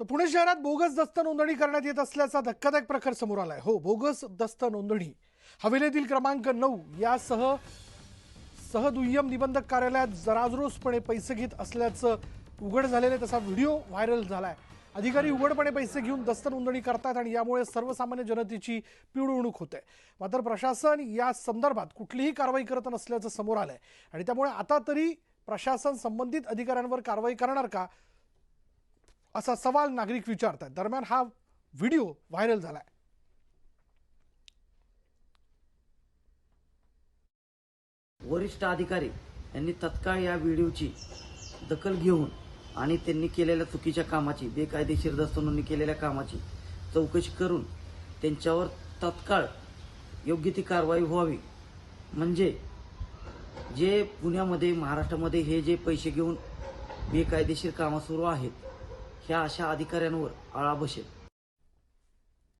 तर पुणे शहरात बोगस दस्त नोंदणी करण्यात येत असल्याचा धक्कादायक प्रकार समोर आलाय. हो बोगस दस्त नोंदणी. हवेलीतील क्रमांक नऊ यासह सहदुय्यम निबंधक कार्यालयात जराजरोसपणे पैसे घेत असल्याचं उघड झालेलं तसा व्हिडिओ व्हायरल झालाय. अधिकारी उघडपणे पैसे घेऊन दस्त नोंदणी करतात आणि यामुळे सर्वसामान्य जनतेची पिळवणूक होते. मात्र प्रशासन या संदर्भात कुठलीही कारवाई करत नसल्याचं समोर आलंय. आणि त्यामुळे आता तरी प्रशासन संबंधित अधिकाऱ्यांवर कारवाई करणार का? असा सवाल नागरिक विचारतात. दरम्यान हा व्हिडिओ व्हायरल झालाय. वरिष्ठ अधिकारी यांनी तत्काळ या व्हिडिओची दखल घेऊन आणि त्यांनी केलेल्या चुकीच्या कामाची बेकायदेशीर दस्तनोंदणी केलेल्या कामाची चौकशी करून त्यांच्यावर तत्काळ योग्य ती कारवाई व्हावी. म्हणजे जे पुण्यामध्ये महाराष्ट्रामध्ये हे जे पैसे घेऊन बेकायदेशीर कामं सुरू आहेत ह्या अशा अधिकाऱ्यांवर आळा बसेल.